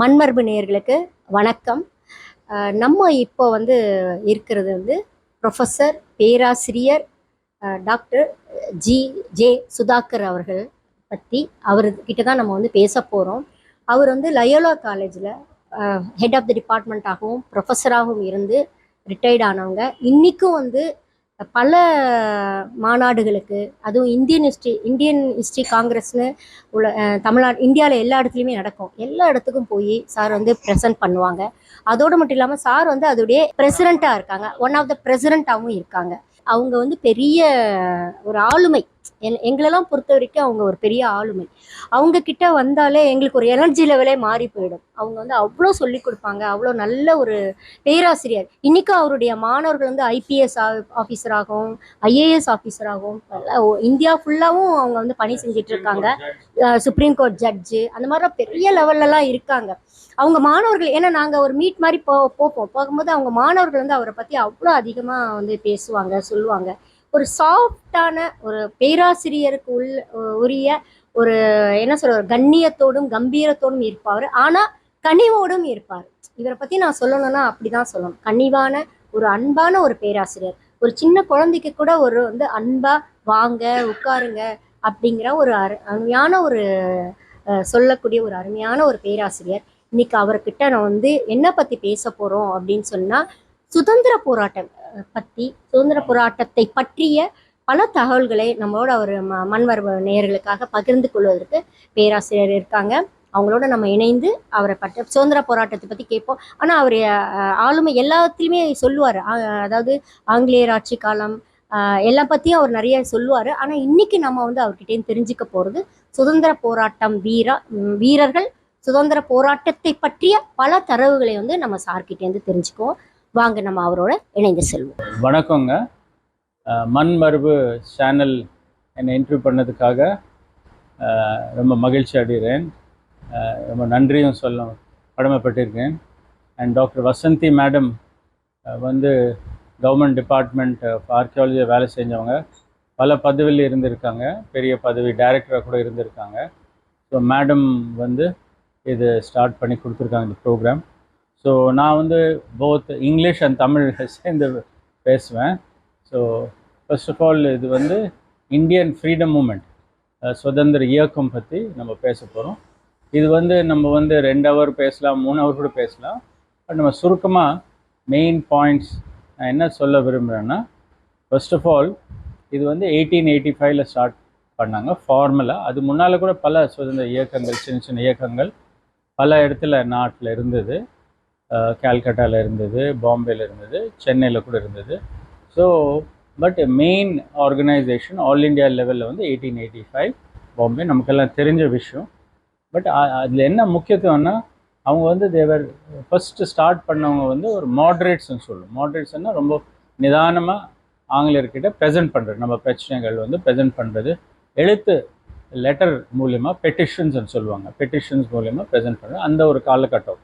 மண்மரபு நேயர்களுக்கு வணக்கம். நம்ம இப்போ வந்து இருக்கிறது வந்து ப்ரொஃபஸர் பேராசிரியர் டாக்டர் ஜி ஜே சுதாகர் அவர்கள் பற்றி அவர்கிட்ட தான் நம்ம வந்து பேச போகிறோம் அவர் வந்து லயோலா காலேஜில் ஹெட் ஆஃப் தி டிபார்ட்மெண்ட்டாகவும் ப்ரொஃபஸராகவும் இருந்து ரிட்டையர்ட் ஆனவங்க. இன்றைக்கும் வந்து பல மாநாடுகளுக்கு அதுவும் இந்தியன் ஹிஸ்ட்ரி இந்தியன் ஹிஸ்ட்ரி காங்கிரஸ்னு உள்ள தமிழ்நாடு இந்தியாவில் எல்லா இடத்துலையுமே நடக்கும். எல்லா இடத்துக்கும் போய் சார் வந்து ப்ரெசென்ட் பண்ணுவாங்க. அதோடு மட்டும் இல்லாமல் சார் வந்து அதோடைய ப்ரெசிடெண்ட்டாக இருக்காங்க. ஒன் ஆஃப் த ப்ரெசிடெண்ட்டாகவும் இருக்காங்க. அவங்க வந்து பெரிய ஒரு ஆளுமை. எங்களெல்லாம் பொறுத்த வரைக்கும் அவங்க ஒரு பெரிய ஆளுமை. அவங்க கிட்ட வந்தாலே எங்களுக்கு ஒரு எனர்ஜி லெவலே மாறி போயிடும். அவங்க வந்து அவ்வளோ சொல்லி கொடுப்பாங்க அவ்வளோ நல்ல ஒரு பேராசிரியர். இன்னைக்கும் அவருடைய மாணவர்கள் வந்து ஐபிஎஸ் ஆஃபீஸராகவும் ஐஏஎஸ் ஆஃபீஸராகவும் இந்தியா ஃபுல்லாகவும் அவங்க வந்து பணி செஞ்சுட்டு இருக்காங்க. சுப்ரீம் கோர்ட் ஜட்ஜு அந்த மாதிரிலாம் பெரிய லெவல்லலாம் இருக்காங்க. அவங்க மாணவர்கள் ஏன்னா நாங்கள் ஒரு மீட் மாதிரி போ போப்போம். போகும்போது அவங்க மாணவர்கள் வந்து அவரை பற்றி அவ்வளோ அதிகமாக வந்து பேசுவாங்க சொல்லுவாங்க. ஒரு சாஃப்டான ஒரு பேராசிரியருக்கு உள் உரிய ஒரு என்ன சொல்ற ஒரு கண்ணியத்தோடும் கம்பீரத்தோடும் இருப்பார் ஆனால் கனிவோடும் இருப்பார். இவரை பற்றி நான் சொல்லணும்னா அப்படிதான் சொல்லணும். கனிவான ஒரு அன்பான ஒரு பேராசிரியர். ஒரு சின்ன குழந்தைக்கு கூட ஒரு வந்து அன்பா வாங்க உட்காருங்க அப்படிங்கிற ஒரு அரு அருமையான ஒரு சொல்லக்கூடிய ஒரு அருமையான ஒரு பேராசிரியர். இன்னைக்கு அவர்கிட்ட நான் வந்து என்ன பத்தி பேச போறோம் அப்படின்னு சொன்னா சுதந்திர போராட்டம். பற்றி பத்தி சுதந்திர போராட்டத்தை பற்றிய பல தகவல்களை நம்மளோட அவர் ம மண்வரவு நேயர்களுக்காக பகிர்ந்து கொள்வதற்கு பேராசிரியர் இருக்காங்க. அவங்களோட நம்ம இணைந்து அவரை பற்றி சுதந்திர போராட்டத்தை பற்றி கேட்போம். ஆனால் அவர் ஆளுமை எல்லாத்துலேயுமே சொல்லுவார். அதாவது ஆங்கிலேயர் ஆட்சி காலம் அஹ், எல்லா பற்றியும் அவர் நிறைய சொல்லுவார். ஆனால் இன்னைக்கு நம்ம வந்து அவர்கிட்டேருந்து தெரிஞ்சுக்க போகிறது சுதந்திர போராட்டம் வீரா வீரர்கள் சுதந்திர போராட்டத்தை பற்றிய பல தரவுகளை வந்து நம்ம சார்கிட்டேருந்து தெரிஞ்சுக்குவோம். வாங்க நம்ம அவரோட இணைந்து செல்வோம். வணக்கங்க. மண் மரபு சேனல் என்னை இன்டர்வியூ பண்ணதுக்காக ரொம்ப மகிழ்ச்சி அடைகிறேன். ரொம்ப நன்றியும் சொல்ல கடமைப்பட்டிருக்கேன். அண்ட் டாக்டர் வசந்தி மேடம் வந்து கவர்மெண்ட் டிபார்ட்மெண்ட் ஆஃப் ஆர்கியாலஜியில் வேலை செஞ்சவங்க. பல பதவியில் இருந்திருக்காங்க. பெரிய பதவி டைரக்டராக கூட இருந்திருக்காங்க. ஸோ மேடம் வந்து இது ஸ்டார்ட் பண்ணி கொடுத்துருக்காங்க இந்த ப்ரோக்ராம் ஸோ நான் வந்து போத் இங்கிலீஷ் அண்ட் தமிழ் சேர்ந்து பேசுவேன். ஸோ ஃபர்ஸ்ட் ஆஃப் ஆல் இது வந்து இந்தியன் ஃப்ரீடம் மூமெண்ட் சுதந்திர இயக்கம் பற்றி நம்ம பேச போகிறோம் இது வந்து நம்ம வந்து ரெண்டு ஹவர் பேசலாம் மூணு ஹவர் கூட பேசலாம். பட் நம்ம சுருக்கமாக மெயின் பாயிண்ட்ஸ் நான் என்ன சொல்ல விரும்புகிறேன்னா ஃபர்ஸ்ட் ஆஃப் ஆல் இது வந்து எயிட்டீன் எயிட்டி ஃபைவ்ல ஸ்டார்ட் பண்ணாங்க ஃபார்மலாக அது முன்னால் கூட பல சுதந்திர இயக்கங்கள் சின்ன சின்ன இயக்கங்கள் பல இடத்துல நாட்டில் இருந்தது. கேல்கட்டாவில் இருந்தது பாம்பேயில் இருந்தது சென்னையில் கூட இருந்தது. So but main organisation all India லெவலில் வந்து எயிட்டீன் எயிட்டி ஃபைவ் பாம்பே. நமக்கெல்லாம் தெரிஞ்ச விஷயம். பட் அதில் என்ன முக்கியத்துவம்னா அவங்க வந்து தேவர் ஃபஸ்ட்டு ஸ்டார்ட் பண்ணவங்க வந்து ஒரு மாட்ரேட்ஸ்னு சொல்லும். மாட்ரேட்ஸ்னால் ரொம்ப நிதானமாக ஆங்கிலேயர்கிட்ட ப்ரெசென்ட் பண்ணுறது நம்ம பிரச்சனைகள் வந்து ப்ரெசென்ட் பண்ணுறது எழுத்து லெட்டர் மூலிமா பெட்டிஷன்ஸ்னு சொல்லுவாங்க. பெட்டிஷன்ஸ் மூலிமா ப்ரெசென்ட் பண்ணுறது அந்த ஒரு காலகட்டம்.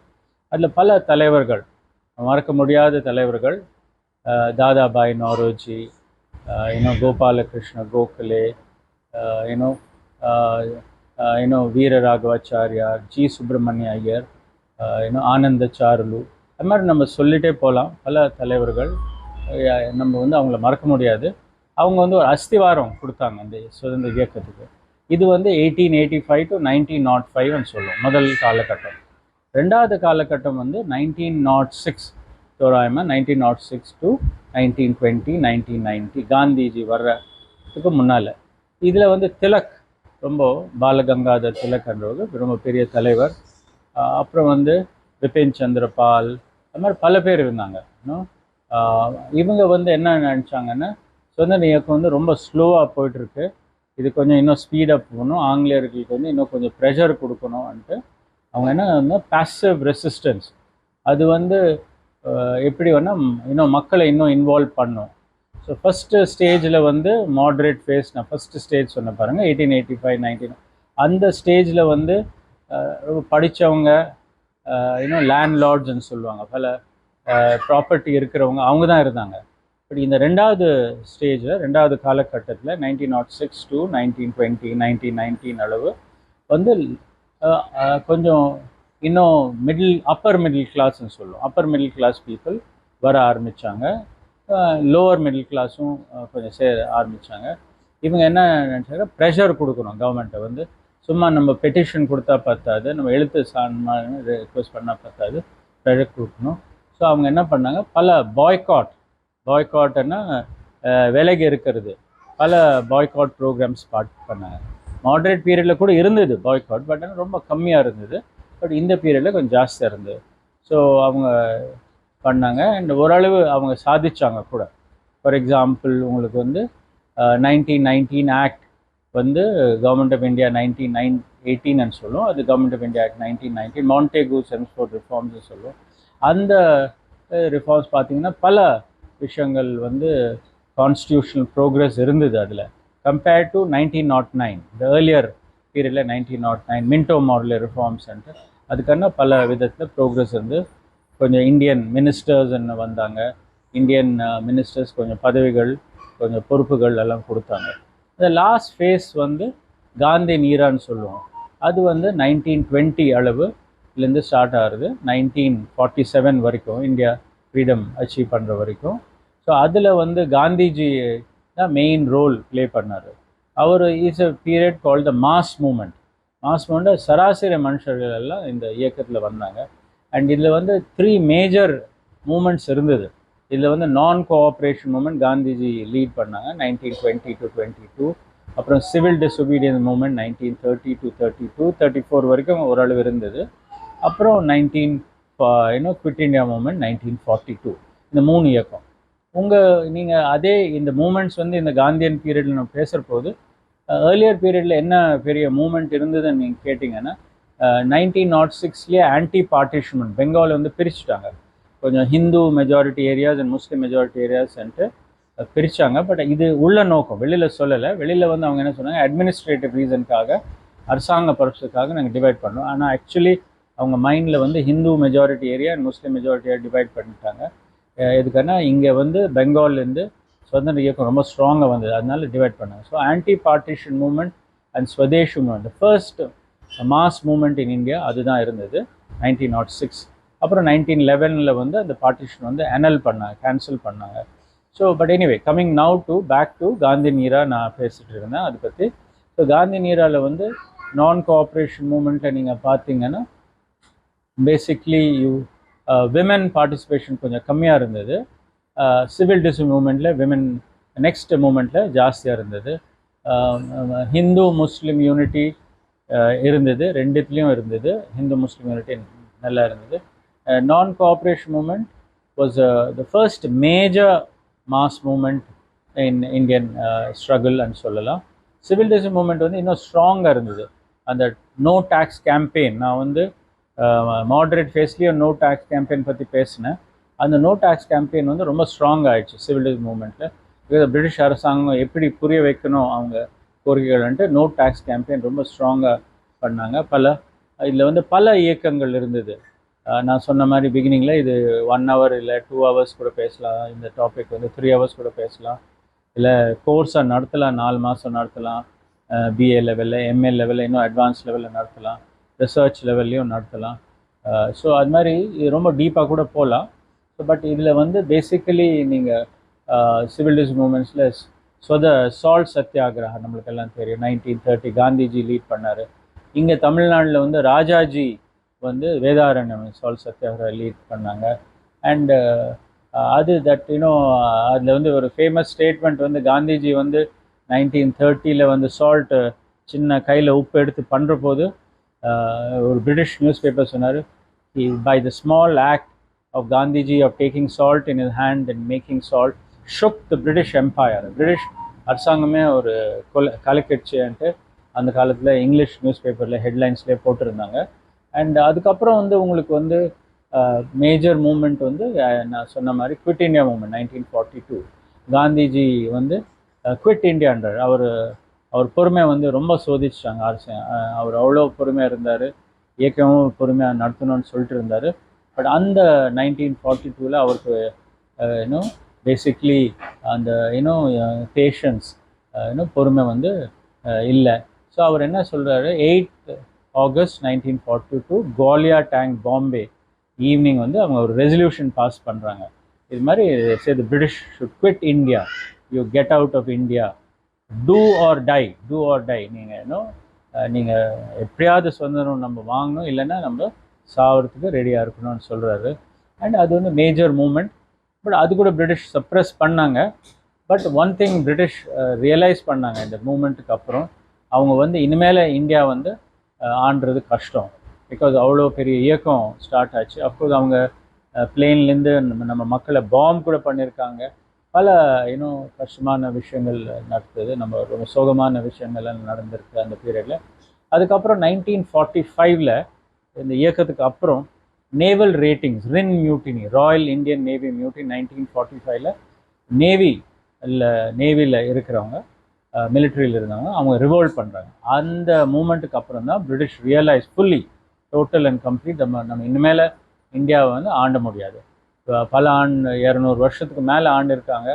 அதில் பல தலைவர்கள் மறக்க முடியாத தலைவர்கள் தாதாபாய் நோரோஜி இன்னும் கோபாலகிருஷ்ண கோகலே இன்னும் இன்னும் வீர ராகவாச்சாரியார் ஜி சுப்பிரமணிய ஐயர் இன்னும் ஆனந்த சாருலு. அது மாதிரி நம்ம சொல்லிட்டே போகலாம் பல தலைவர்கள் நம்ம வந்து அவங்கள மறக்க முடியாது. அவங்க வந்து ஒரு அஸ்திவாரம் கொடுத்தாங்க அந்த சுதந்திர இயக்கத்துக்கு. இது வந்து eighteen eighty five to nineteen nought ஃபைவ்னு சொல்லுவோம் முதல் காலகட்டம். ரெண்டாவது காலகட்டம் வந்து நைன்டீன் நாட் சிக்ஸ் தோராயமாக nineteen nought six to nineteen twenty nineteen ninety Gandhiji வர்றதுக்கு முன்னால். இதில் வந்து திலக் ரொம்ப பாலகங்காதர் திலக் ரொம்ப பெரிய தலைவர். அப்புறம் வந்து பிபின் சந்திர பால் அது மாதிரி பல பேர் இருந்தாங்க. இன்னும் இவங்க வந்து என்ன நினச்சாங்கன்னா சுதந்திர இயக்கம் வந்து ரொம்ப ஸ்லோவாக போயிட்டுருக்கு இது கொஞ்சம் இன்னும் ஸ்பீடப் பண்ணணும் ஆங்கிலேயர்களுக்கு வந்து இன்னும் கொஞ்சம் ப்ரெஷர் கொடுக்கணும்ன்ட்டு அவங்க என்ன பேசிவ் ரெசிஸ்டன்ஸ் அது வந்து எப்படி வேணால் இன்னும் மக்களை இன்னும் இன்வால்வ் பண்ணும். ஸோ ஃபஸ்ட்டு ஸ்டேஜில் வந்து மாட்ரேட் ஃபேஸ் நான் ஃபஸ்ட்டு ஸ்டேஜ் சொன்ன பாருங்கள் எயிட்டீன் எயிட்டி ஃபைவ் நைன்டீன் அந்த ஸ்டேஜில் வந்து ரொம்ப படித்தவங்க இன்னும் லேண்ட் லார்ட்ஸ்ன்னு சொல்லுவாங்க. பல ப்ராப்பர்ட்டி இருக்கிறவங்க அவங்க தான் இருந்தாங்க. இப்படி இந்த ரெண்டாவது ஸ்டேஜில் ரெண்டாவது காலகட்டத்தில் nineteen nought six to nineteen twenty nineteen nineteen அளவு வந்து கொஞ்சம் இன்னும் மிடில் அப்பர் மிடில் கிளாஸ்ன்னு சொல்லுவோம். அப்பர் மிடில் கிளாஸ் பீப்புள் வர ஆரம்பித்தாங்க லோவர் மிடில் கிளாஸும் கொஞ்சம் சேர ஆரம்பித்தாங்க இவங்க என்ன நினச்சாங்க? ப்ரெஷர் கொடுக்கணும் கவர்மெண்ட்டை வந்து. சும்மா நம்ம பெட்டிஷன் கொடுத்தா பத்தாது நம்ம எழுத்து சான்மான ரெக்வஸ்ட் பண்ணால் பத்தாது ப்ரெஷர் கொடுக்கணும். ஸோ அவங்க என்ன பண்ணாங்க? பல பாய்காட் பாய்காட்னா விலகி இருக்கிறது. பல பாய்காட் ப்ரோக்ராம்ஸ் ஸ்டார்ட் பண்ணாங்க. மாடரேட் பீரியடில் கூட இருந்தது பாய்காட் பட் ஆனால் ரொம்ப கம்மியாக இருந்தது. பட் இந்த பீரியடில் கொஞ்சம் ஜாஸ்தியாக இருந்தது. ஸோ அவங்க பண்ணாங்க. அண்ட் ஓரளவு அவங்க சாதிச்சாங்க கூட. ஃபார் எக்ஸாம்பிள் உங்களுக்கு வந்து நைன்டீன் நைன்டீன் ஆக்ட் வந்து government of India nineteen nine எயிட்டீன்னு சொல்லுவோம் அது government of India act nineteen nineteen Montagu Chelmsford reforms சொல்லுவோம் அந்த ரிஃபார்ம்ஸ் பார்த்தீங்கன்னா பல விஷயங்கள் வந்து கான்ஸ்டியூஷனல் ப்ரோக்ரஸ் இருந்தது அதில். Compared to nineteen nought nine the earlier பீரியடில் nineteen nought nine Minto Morley reform centre அதுக்கான பல விதத்தில் ப்ரோக்ரஸ் வந்து கொஞ்சம் இந்தியன் மினிஸ்டர்ஸ்ன்னு வந்தாங்க. இந்தியன் மினிஸ்டர்ஸ் uh, கொஞ்சம் பதவிகள் கொஞ்சம் பொறுப்புகள் எல்லாம் கொடுத்தாங்க. இந்த லாஸ்ட் ஃபேஸ் வந்து காந்தி நீரான்னு சொல்லுவோம். அது வந்து நைன்டீன் டுவெண்ட்டி அளவுலேருந்து ஸ்டார்ட் ஆகுது. நைன்டீன் ஃபார்ட்டி செவன் வரைக்கும் இந்தியா ஃப்ரீடம் அச்சீவ் பண்ணுற வரைக்கும். ஸோ அதில் வந்து காந்திஜி தான் மெயின் ரோல் ப்ளே பண்ணார். அவர் is a period call the mass movement mass movement சராசரி மனுஷர்கள் எல்லாம் இந்த இயக்கத்தில் வந்தாங்க. அண்ட் இதில் வந்து த்ரீ மேஜர் மூமெண்ட்ஸ் இருந்தது. இதில் வந்து non cooperation movement Gandhiji lead பண்ணாங்க nineteen twenty to twenty two அப்புறம் civil disobedience movement nineteen thirty to thirty two thirty four வரைக்கும் ஓரளவு இருந்தது. அப்புறம் நைன்டீன் இன்னும் quit India movement nineteen forty two இந்த மூணு இயக்கம். உங்கள் நீங்கள் அதே இந்த மூமெண்ட்ஸ் வந்து இந்த காந்தியன் பீரியடில் நம்ம பேசுகிற போது ஏர்லியர் பீரியடில் என்ன பெரிய மூமெண்ட் இருந்ததுன்னு நீங்கள் கேட்டிங்கன்னா நைன்டீன் நாட் சிக்ஸ்லேயே oh ஆன்டி பார்ட்டிஷன்மெண்ட் பெங்கால் வந்து பிரிச்சுட்டாங்க. கொஞ்சம் Hindu majority areas and Muslim majority ஏரியாஸ்ன்ட்டு பிரித்தாங்க பட் இது உள்ள நோக்கம் வெளியில் சொல்லலை. வெளியில் வந்து அவங்க என்ன சொன்னாங்க அட்மினிஸ்ட்ரேட்டிவ் ரீசனுக்காக அரசாங்க பர்பஸுக்காக நாங்கள் டிவைட் பண்ணோம். ஆனால் ஆக்சுவலி அவங்க மைண்டில் வந்து Hindu majority area and Muslim மெஜாரிட்டியாக divide பண்ணிட்டாங்க. எதுக்குன்னா இங்கே வந்து பெங்கால்லேருந்து சுதந்திர இயக்கம் ரொம்ப ஸ்ட்ராங்காக வந்தது. அதனால டிவைட் பண்ணாங்க. So anti partition movement and Swadesh movement first mass movement in India அதுதான் இருந்தது நைன்டீன் நாட் சிக்ஸ் அப்புறம் நைன்டீன் லெவனில் வந்து அந்த பார்ட்டிஷன் வந்து அனல் பண்ணாங்க கேன்சல் பண்ணாங்க. So but anyway coming now to back to Gandhi நீரா நான் பேசிகிட்டு இருந்தேன் அதை பற்றி ஸோ காந்தி நீராவில் வந்து நான் கோஆப்ரேஷன் மூமெண்ட்டில் நீங்கள் பார்த்தீங்கன்னா பேசிக்லி யூ விமன் பார்ட்டிசிபேஷன் கொஞ்சம் கம்மியாக இருந்தது. சிவில் டிஸ் மூமெண்ட்டில் விமன் நெக்ஸ்ட் மூமெண்ட்டில் ஜாஸ்தியாக இருந்தது. ஹிந்து முஸ்லீம் யூனிட்டி இருந்தது. ரெண்டுத்துலேயும் இருந்தது. ஹிந்து முஸ்லீம் யூனிட்டி நல்லா இருந்தது. Non cooperation movement was the first major mass movement in Indian struggle and சொல்லலாம். சிவில் டிஸ் மூமெண்ட் வந்து இன்னும் ஸ்ட்ராங்காக இருந்தது. அந்த நோ டேக்ஸ் கேம்பெயின் நான் வந்து மாடரேட் ஃபேஸ்லேயும் நோ டேக்ஸ் கேம்பெயின் பற்றி பேசினேன். அந்த நோ டேக்ஸ் கேம்பெயின் வந்து ரொம்ப ஸ்ட்ராங் ஆகிடுச்சு சிவில் டிஸ் மூமெண்ட்டில் பிரிட்டிஷ் அரசாங்கம் எப்படி புரிய வைக்கணும் அவங்க கோரிக்கைகள்ன்ட்டு நோ டேக்ஸ் கேம்பெயின் ரொம்ப ஸ்ட்ராங்காக பண்ணாங்க. பல இதில் வந்து பல இயக்கங்கள் இருந்தது. நான் சொன்ன மாதிரி பிகினிங்கில் இது ஒன் ஹவர் இல்லை டூ ஹவர்ஸ் கூட பேசலாம். இந்த டாபிக் வந்து த்ரீ ஹவர்ஸ் கூட பேசலாம். இல்லை கோர்ஸாக நடத்தலாம் நாலு மாதம் நடத்தலாம். பிஏ லெவலில் எம்ஏ லெவலில் இன்னும் அட்வான்ஸ் லெவலில் நடத்தலாம். ரிசர்ச் லெவல்லையும் நடத்தலாம். Uh, ஸோ அது மாதிரி ரொம்ப டீப்பாக கூட போகலாம் ஸோ பட் இதில் வந்து பேசிக்கலி நீங்கள் சிவில் டிஸ் மூமெண்ட்ஸில் சொத சால்ட் சத்தியாகிரகா நம்மளுக்கு எல்லாம் தெரியும். நைன்டீன் தேர்ட்டி காந்திஜி லீட் பண்ணார். இங்கே தமிழ்நாட்டில் வந்து ராஜாஜி வந்து வேதாரண்யம் சால்ட் சத்தியாகிரகா லீட் பண்ணாங்க. அண்டு uh, அது தட் இன்னும் அதில் வந்து ஒரு ஃபேமஸ் ஸ்டேட்மெண்ட் வந்து காந்திஜி வந்து நைன்டீன் தேர்ட்டியில் வந்து சால்ட்டு சின்ன கையில் உப்பு எடுத்து பண்ணுற போது ஒரு பிரிட்டிஷ் நியூஸ் பேப்பர் சொன்னார் by the small act of Gandhiji of taking salt in his hand and making salt shook the British empire British அரசாங்கமே ஒரு கொலை கலக்கிடுச்சுன்ட்டு அந்த காலத்தில் இங்கிலீஷ் நியூஸ் பேப்பரில் ஹெட்லைன்ஸ்லேயே போட்டிருந்தாங்க. அண்ட் அதுக்கப்புறம் வந்து உங்களுக்கு வந்து மேஜர் மூமெண்ட் வந்து நான் சொன்ன மாதிரி quit India movement nineteen forty two Gandhiji வந்து குவிட் இண்டியான்றார் அவர் அவர் பொறுமையை வந்து ரொம்ப சோதிச்சிட்டாங்க. அரசு அவர் அவ்வளோ பொறுமையாக இருந்தார். இயக்கமும் பொறுமையாக நடத்தணும்னு சொல்லிட்டு இருந்தார். பட் அந்த நைன்டீன் ஃபார்ட்டி டூவில் அவருக்கு இன்னும் பேசிக்லி அந்த இன்னும் பேஷன்ஸ் இன்னும் பொறுமை வந்து இல்லை. ஸோ அவர் என்ன சொல்கிறாரு eight August nineteen forty two Gowalia Tank Bombay evening வந்து அவங்க ஒரு ரெசல்யூஷன் பாஸ் பண்ணுறாங்க இது மாதிரி say the British should quit India you get out of India do or die do or die நீங்கள் இன்னும் நீங்கள் எப்படியாவது சுதந்திரம் நம்ம வாங்கணும் இல்லைன்னா நம்ம சாவறதுக்கு ரெடியாக இருக்கணும்னு சொல்கிறாரு அண்ட் அது வந்து மேஜர் மூமெண்ட் பட் அது கூட பிரிட்டிஷ் சப்ரஸ் பண்ணாங்க. But one thing British realise பண்ணாங்க இந்த மூமெண்ட்டுக்கு அப்புறம். அவங்க வந்து இனிமேல் இந்தியா வந்து ஆண்டுறது கஷ்டம். பிகாஸ் அவ்வளோ பெரிய இயக்கம் ஸ்டார்ட் ஆச்சு. அப்போது அவங்க பிளெயின்லேருந்து நம்ம நம்ம மக்களை பாம் கூட பண்ணியிருக்காங்க பல இன்னும் கஷ்டமான விஷயங்கள் நடந்தது நம்ம ரொம்ப சோகமான விஷயங்கள்லாம் நடந்திருக்கு அந்த பீரியடில் அதுக்கப்புறம் நைன்டீன் ஃபார்ட்டி ஃபைவ்ல இந்த இயக்கத்துக்கு அப்புறம் நேவல் ரேட்டிங்ஸ் ரின் mutiny royal Indian navy mutiny nineteen forty ஃபைவ்ல நேவி இல்லை நேவியில் இருக்கிறவங்க மிலிட்ரியில் இருந்தவங்க அவங்க ரிவோல்ட் பண்ணுறாங்க அந்த மூமெண்ட்டுக்கு அப்புறம் தான் British realise fully total and complete நம்ம நம்ம இனிமேல் இந்தியாவை வந்து ஆண்ட முடியாது. பல ஆண்டு இரநூறு வருஷத்துக்கு மேலே ஆண்டு இருக்காங்க.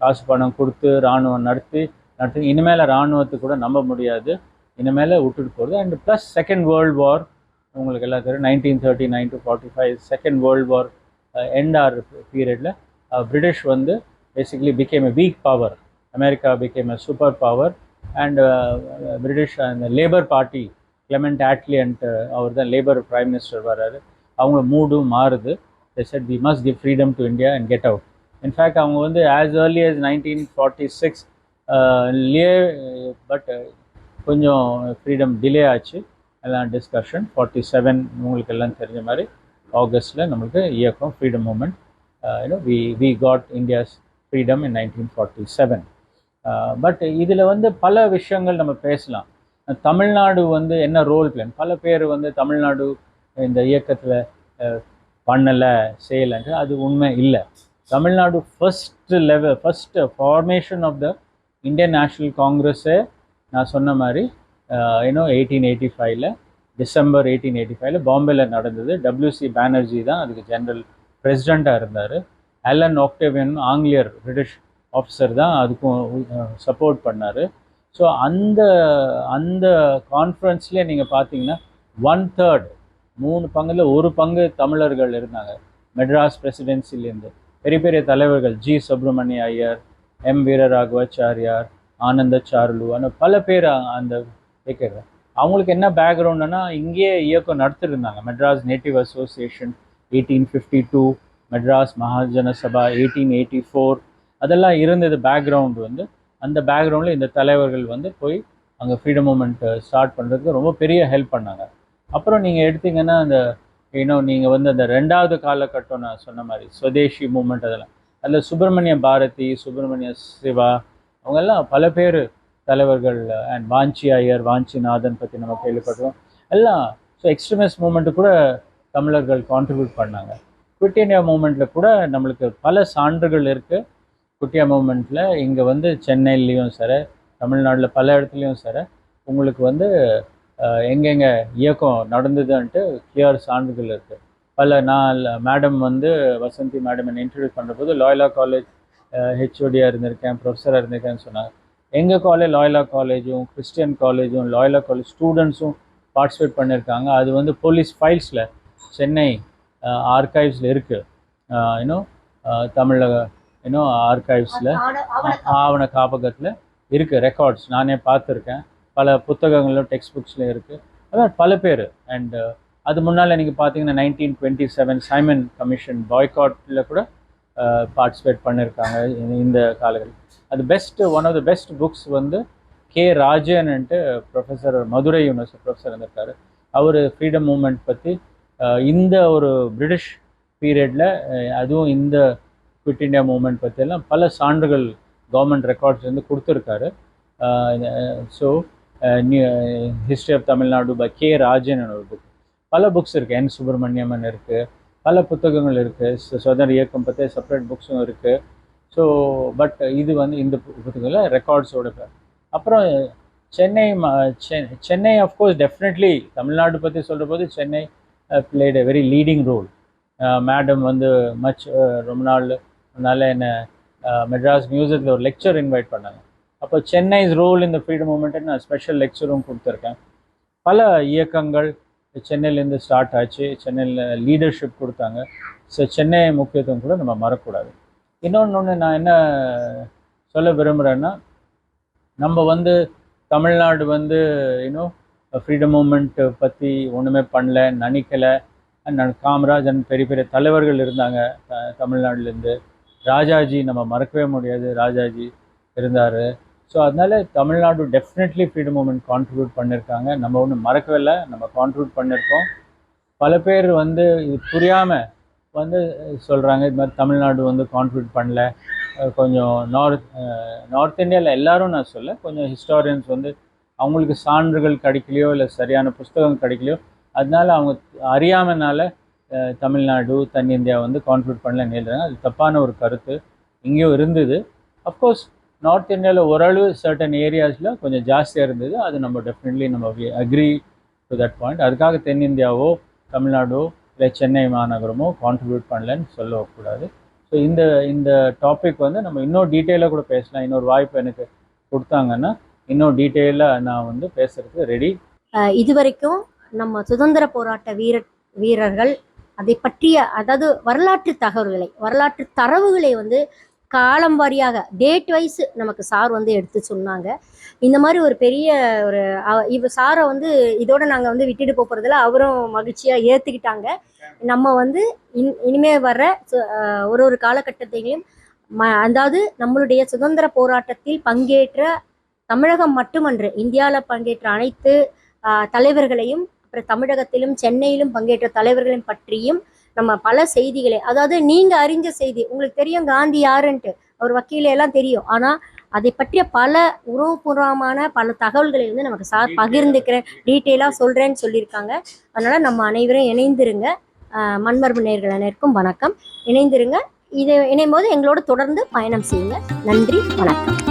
காசு பணம் கொடுத்து இராணுவம் நடத்தி நடத்தி இனிமேல் இராணுவத்துக்கு கூட நம்ப முடியாது. இனிமேல் விட்டுட்டு போகிறது and plus second world war உங்களுக்கு எல்லாம் தெரியும் nineteen thirty nine to forty five second world war end or பீரியடில் பிரிட்டிஷ் வந்து basically became a weak power America became a super power and British அந்த labour party Clement Attlee and அவர் தான் labour prime minister வர்றாரு. அவங்க மூடும் மாறுது. They said we must give freedom to India and get out in fact அவங்க வந்து as early as nineteen forty six Leh but uh, கொஞ்சம் freedom delay ஆச்சு. எல்லாம் டிஸ்கஷன் ஃபார்ட்டி செவன் உங்களுக்கு எல்லாம் தெரிஞ்ச மாதிரி ஆகஸ்டில் நம்மளுக்கு இயக்கம் freedom movement you know we we got India's freedom in nineteen forty seven but இதில் வந்து பல விஷயங்கள் நம்ம பேசலாம். தமிழ்நாடு வந்து என்ன ரோல் பிளேன் பல பேர் வந்து தமிழ்நாடு இந்த இயக்கத்தில் uh, பண்ணலை செய்யலைன்ட்டு அது உண்மை இல்லை. Tamil Nadu first level first formation of the Indian national காங்கிரஸே நான் சொன்ன மாதிரி இன்னும் எயிட்டீன் எயிட்டி ஃபைவ்ல டிசம்பர் எயிட்டீன் எயிட்டி ஃபைவ்ல பாம்பேயில் நடந்தது. டபிள்யூசி பானர்ஜி தான் அதுக்கு ஜென்ரல் பிரசிடெண்ட்டாக இருந்தார். அலன் ஆக்டேவியன் ஆங்கிலேயர் பிரிட்டிஷ் ஆஃபீஸர் தான் அதுக்கும் சப்போர்ட் பண்ணார். ஸோ அந்த அந்த கான்ஃபரன்ஸ்லேயே நீங்கள் பார்த்தீங்கன்னா ஒன் தேர்ட் மூணு பங்குல ஒரு பங்கு தமிழர்கள் இருந்தாங்க. மெட்ராஸ் பிரசிடென்சிலேருந்து பெரிய பெரிய தலைவர்கள் ஜி. சுப்பிரமணிய ஐயர் எம். வீரராகவாச்சாரியார் ஆனந்த சாருலு அந்த பல பேர் அந்த கேட்குறாங்க அவங்களுக்கு என்ன பேக்ரவுண்டுனா இங்கேயே இயக்கம் நடத்திருந்தாங்க. Madras native association eighteen fifty two Madras Mahajana Sabha eighteen eighty four அதெல்லாம் இருந்தது பேக்ரவுண்ட் வந்து. அந்த பேக்ரவுண்டில் இந்த தலைவர்கள் வந்து போய் அங்கே ஃப்ரீடம் மூமெண்ட் ஸ்டார்ட் பண்ணுறதுக்கு ரொம்ப பெரிய ஹெல்ப் பண்ணாங்க. அப்புறம் நீங்கள் எடுத்தீங்கன்னா அந்த இன்னும் நீங்கள் வந்து அந்த ரெண்டாவது காலகட்டம் நான் சொன்ன மாதிரி ஸ்வதேஷி மூமெண்ட் அதெல்லாம். அதில் சுப்பிரமணிய பாரதி சுப்பிரமணிய சிவா அவங்கெல்லாம் பல பேர் தலைவர்கள் அண்ட் வாஞ்சி ஐயர் வாஞ்சிநாதன் பற்றி நம்ம கேள்விப்பட்டோம் எல்லாம் ஸோ எக்ஸ்ட்ரீமிஸ்ட் மூமெண்ட்டு கூட தமிழர்கள் கான்ட்ரிபியூட் பண்ணாங்க. குவிட் இந்தியா மூமெண்ட்டில் கூட நம்மளுக்கு பல சான்றுகள் இருக்குது குட்டியா மூமெண்ட்டில் இங்கே வந்து சென்னையிலையும் சரி தமிழ்நாட்டில் பல இடத்துலையும் சரி உங்களுக்கு வந்து எங்கெங்க இயக்கம் நடந்ததுன்ட்டு கிளியர் சான்றுகள் இருக்குது பல நான் மேடம் வந்து வசந்தி மேடம் என்னை இன்ட்ரடியூஸ் பண்ணுறபோது லாயலா காலேஜ் ஹெச்ஓடியாக இருந்திருக்கேன் ப்ரொஃபஸராக இருந்திருக்கேன்னு சொன்னாங்க. எங்கள் காலேஜ் லாயலா காலேஜும் கிறிஸ்டியன் காலேஜும் லாயலா காலேஜ் ஸ்டூடெண்ட்ஸும் பார்ட்டிசிபேட் பண்ணியிருக்காங்க அது வந்து போலீஸ் ஃபைல்ஸில் சென்னை ஆர்கைவ்ஸில் இருக்குது இன்னும் தமிழக இன்னும் ஆர்கைவ்ஸில் ஆவண காப்பகத்தில் இருக்குது ரெக்கார்ட்ஸ் நானே பார்த்துருக்கேன். பல புத்தகங்களும் டெக்ஸ்ட் புக்ஸ்லையும் இருக்குது அதான் பல பேர். அண்டு uh, அது முன்னால் நீங்கள் பார்த்தீங்கன்னா nineteen twenty seven Simon commission பாய்காட்டில் கூட uh, பார்ட்டிசிபேட் பண்ணியிருக்காங்க இந்த- இந்த அது best one of the best books வந்து கே ராஜன்ட்டு professor uh, Madurai university professor இருந்திருக்காரு. அவர் ஃப்ரீடம் மூமெண்ட் பற்றி இந்த ஒரு பிரிட்டிஷ் பீரியடில் அதுவும் இந்த குவிட் இண்டியா மூமெண்ட் பற்றியெல்லாம் பல சான்றுகள் கவர்மெண்ட் ரெக்கார்ட்ஸ் வந்து கொடுத்துருக்காரு. So history of Tamil Nadu by K Rajan ஒரு புக் பல புக்ஸ் இருக்குது என் சுப்பிரமணியமன் இருக்குது பல புத்தகங்கள் இருக்குது சுதந்திர இயக்கம் பற்றி செப்பரேட் புக்ஸும் இருக்குது ஸோ பட் இது வந்து இந்த புத்தகத்தில் ரெக்கார்ட்ஸோட அப்புறம் சென்னை ம- Sen Chennai of course definitely Tamil Nadu பற்றி சொல்கிற போது Chennai played a very leading role madam வந்து மச் uh, ரொம்ப நாள் அதனால் என்னை மெட்ராஸ் மியூசிக்கில் ஒரு லெக்சர் இன்வைட் பண்ணாங்க. அப்போ சென்னைஸ் ரோல் இந்த ஃப்ரீடம் மூமெண்ட்டு நான் ஸ்பெஷல் லெக்சரும் கொடுத்துருக்கேன். பல இயக்கங்கள் சென்னையிலேருந்து ஸ்டார்ட் ஆச்சு. சென்னையில் லீடர்ஷிப் கொடுத்தாங்க. ஸோ சென்னை முக்கியத்துவம் கூட நம்ம மறக்கக்கூடாது. இன்னொன்று ஒன்று நான் என்ன சொல்ல விரும்புகிறேன்னா நம்ம வந்து தமிழ்நாடு வந்து இன்னும் ஃப்ரீடம் மூமெண்ட்டு பற்றி ஒன்றுமே பண்ணல நினைக்கலை. நான் காமராஜன் பெரிய பெரிய தலைவர்கள் இருந்தாங்க த- தமிழ்நாட்டிலேருந்து. ராஜாஜி நம்ம மறக்கவே முடியாது. ராஜாஜி இருந்தார். ஸோ அதனால Tamil Nadu definitely freedom movement contribute பண்ணியிருக்காங்க நம்ம ஒன்றும் மறக்கவே இல்லை நம்ம கான்ட்ரிபியூட் பண்ணியிருக்கோம் பல பேர் வந்து இது புரியாமல் வந்து சொல்கிறாங்க இது மாதிரி தமிழ்நாடு வந்து கான்ட்ரிபியூட் பண்ணல. கொஞ்சம் நார்த் நார்த் இந்தியாவில் எல்லாரும் நான் சொல்ல கொஞ்சம் ஹிஸ்டாரியன்ஸ் வந்து அவங்களுக்கு சான்றுகள் கிடைக்கலையோ இல்லை சரியான புஸ்தகம் கிடைக்கலையோ அதனால அவங்க அறியாமனால தமிழ்நாடு தென்னிந்தியா வந்து கான்ட்ரிபியூட் பண்ணல எழுதுறாங்க அது தப்பான ஒரு கருத்து. இங்கேயும் இருந்தது. அஃப்கோர்ஸ் நார்த் இந்தியாவில் ஓரளவு சர்டன் ஏரியாஸில் கொஞ்சம் ஜாஸ்தியாக இருந்தது. அது நம்ம டெஃபினெட்லி நம்ம அக்ரி டு தட் பாயிண்ட் அதுக்காக தென்னிந்தியாவோ தமிழ்நாடோ இல்லை சென்னை மாநகரமோ கான்ட்ரிபியூட் பண்ணலன்னு சொல்லக்கூடாது. ஸோ இந்த இந்த டாபிக் வந்து நம்ம இன்னும் டீட்டெயிலாக கூட பேசலாம். இன்னொரு வாய்ப்பு எனக்கு கொடுத்தாங்கன்னா இன்னும் டீட்டெயிலாக நான் வந்து பேசுறதுக்கு ரெடி இதுவரைக்கும் நம்ம சுதந்திர போராட்ட வீர வீரர்கள் அதை பற்றிய அதாவது வரலாற்று தகவல்களை வரலாற்று தரவுகளை வந்து காலம் வாரியாக டேட் வைஸ் நமக்கு சார் வந்து எடுத்து சொன்னாங்க. இந்த மாதிரி ஒரு பெரிய ஒரு அவ- இவ சாரை வந்து இதோட நாங்கள் வந்து விட்டுட்டு போகிறதுல அவரும் மகிழ்ச்சியாக ஏற்றுக்கிட்டாங்க நம்ம வந்து இன் இனிமே வர்ற சு- ஒரு ஒரு காலகட்டத்திலையும் ம அதாவது நம்மளுடைய சுதந்திர போராட்டத்தில் பங்கேற்ற தமிழகம் மட்டுமன்று இந்தியாவில் பங்கேற்ற அனைத்து தலைவர்களையும் அப்புறம் தமிழகத்திலும் சென்னையிலும் பங்கேற்ற தலைவர்களையும் பற்றியும் நம்ம பல செய்திகளை அதாவது நீங்க அறிஞ்ச செய்தி உங்களுக்கு தெரியும் காந்தி யாருன்ட்டு அவர் வக்கீல எல்லாம் தெரியும். ஆனா அதை பற்றிய பல உறவுபூர்வமான பல தகவல்களை வந்து நமக்கு சார் பகிர்ந்துக்கிறேன். டீட்டெயிலாக சொல்றேன்னு சொல்லியிருக்காங்க. அதனால நம்ம அனைவரும் இணைந்திருங்க. மண்மரபு நேர்கள் அனைவருக்கும் வணக்கம். இணைந்திருங்க. இது இணையும் போது எங்களோட தொடர்ந்து பயணம் செய்யுங்க. நன்றி வணக்கம்.